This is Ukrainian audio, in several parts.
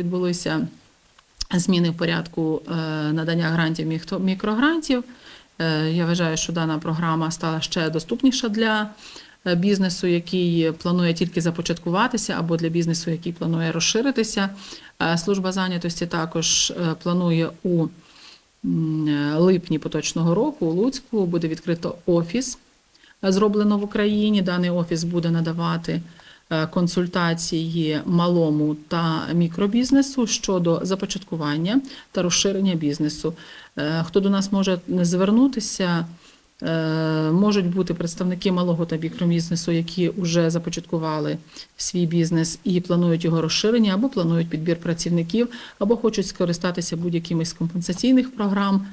відбулися зміни в порядку е, надання грантів мікрогрантів. Е, Я вважаю, що дана програма стала ще доступніша для е, бізнесу, який планує тільки започаткуватися, або для бізнесу, який планує розширитися. Служба зайнятості також планує у липні поточного року у Луцьку буде відкрито офіс, зроблено в Україні. Даний офіс буде надавати консультації малому та мікробізнесу щодо започаткування та розширення бізнесу. Е, Хто до нас може звернутися? Е, Можуть бути представники малого та мікробізнесу, які вже започаткували свій бізнес і планують його розширення, або планують підбір працівників, або хочуть скористатися будь-якими з компенсаційних програм.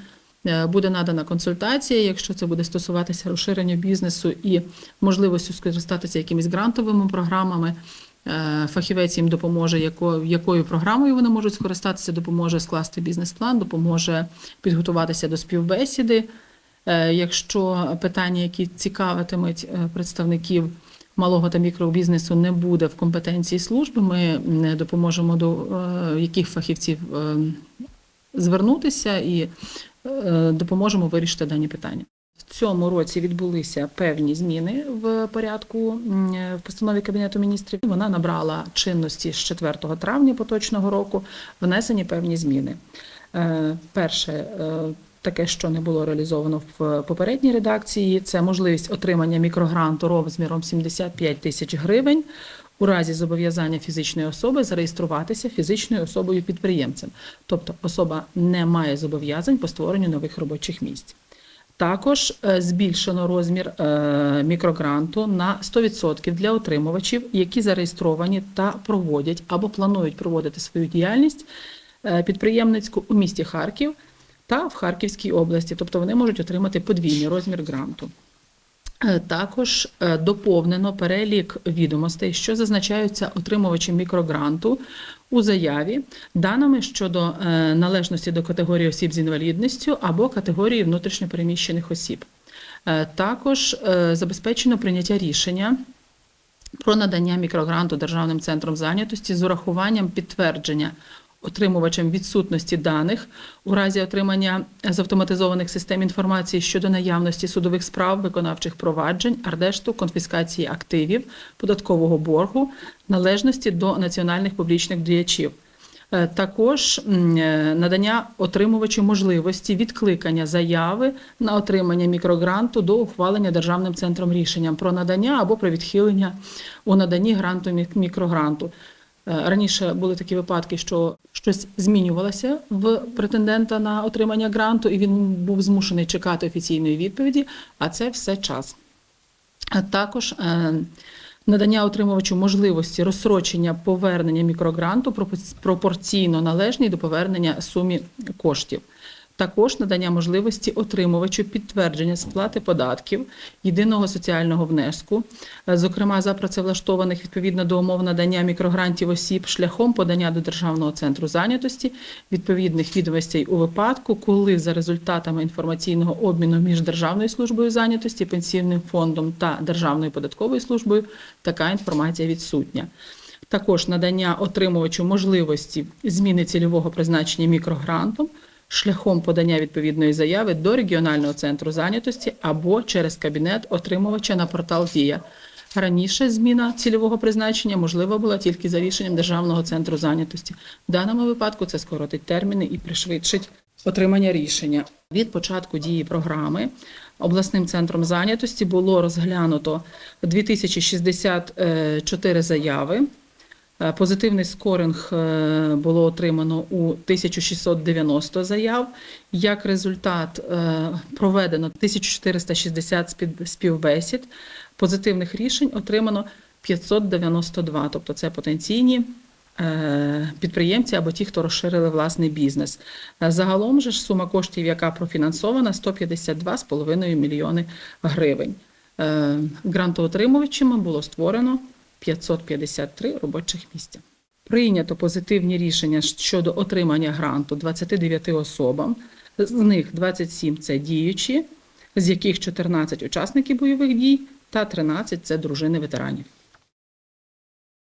Е, Буде надана консультація, якщо це буде стосуватися розширення бізнесу і можливістю скористатися якимись грантовими програмами. Е, Фахівець їм допоможе, якою, програмою вони можуть скористатися, допоможе скласти бізнес-план, допоможе підготуватися до співбесіди. Е, Якщо питання, які цікавитимуть представників малого та мікробізнесу, не буде в компетенції служби, ми м, допоможемо до яких фахівців е, звернутися і допоможемо вирішити дані питання. В цьому році відбулися певні зміни в порядку е, в постанові Кабінету міністрів. Вона набрала чинності з 4 травня поточного року. Внесені певні зміни. Е, Перше, е, таке, що не було реалізовано в попередній редакції, це можливість отримання мікрогранту розміром 75 тисяч гривень. У разі зобов'язання фізичної особи зареєструватися фізичною особою підприємцем, тобто особа не має зобов'язань по створенню нових робочих місць. Також е, збільшено розмір е, мікрогранту на 100% для отримувачів, які зареєстровані та проводять або планують проводити свою діяльність е, підприємницьку у місті Харків та в Харківській області, тобто вони можуть отримати подвійний розмір гранту. Е, Також е, доповнено перелік відомостей, що зазначаються отримувачем мікрогранту у заяві, даними щодо е, належності до категорії осіб з інвалідністю або категорії внутрішньопереміщених осіб. Також забезпечено прийняття рішення про надання мікрогранту Державним центром зайнятості з урахуванням підтвердження отримувачем відсутності даних у разі отримання з автоматизованих систем інформації щодо наявності судових справ, виконавчих проваджень, арешту, конфіскації активів, податкового боргу, належності до національних публічних діячів. Е, Також е, надання отримувачу можливості відкликання заяви на отримання мікрогранту до ухвалення державним центром рішенням про надання або про відхилення у наданні гранту мікрогранту. Е, Раніше були такі випадки, що щось змінювалося в претендента на отримання гранту, і він був змушений чекати офіційної відповіді, а це все час. А також е, надання отримувачу можливості розсрочення повернення мікрогранту пропорційно належній до повернення сумі коштів. Також надання можливості отримувачу підтвердження сплати податків, єдиного соціального внеску, е, зокрема за працевлаштованих відповідно до умов надання мікрогрантів осіб шляхом подання до Державного центру зайнятості відповідних відомостей у випадку, коли за результатами інформаційного обміну між Державною службою зайнятості, пенсійним фондом та Державною податковою службою така інформація відсутня. Також надання отримувачу можливості зміни цільового призначення мікрогрантом шляхом подання відповідної заяви до регіонального центру зайнятості або через кабінет отримувача на портал Дія. Раніше зміна цільового призначення можлива була тільки за рішенням Державного центру зайнятості. В даному випадку це скоротить терміни і пришвидшить отримання рішення. Від початку дії програми обласним центром зайнятості було розглянуто 2064 заяви. Е, Позитивний скоринг е, було отримано у 1690 заяв. Як результат е, проведено 1460 співбесід. Позитивних рішень отримано 592, тобто це потенційні підприємці або ті, хто розширили власний бізнес. Загалом же ж сума коштів, яка профінансована, 152,5 мільйони гривень. Грантоотримувачами було створено 553 робочих місця. Прийнято позитивні рішення щодо отримання гранту 29 особам. З них 27 – це діючі, з яких 14 – учасники бойових дій та 13 – це дружини ветеранів.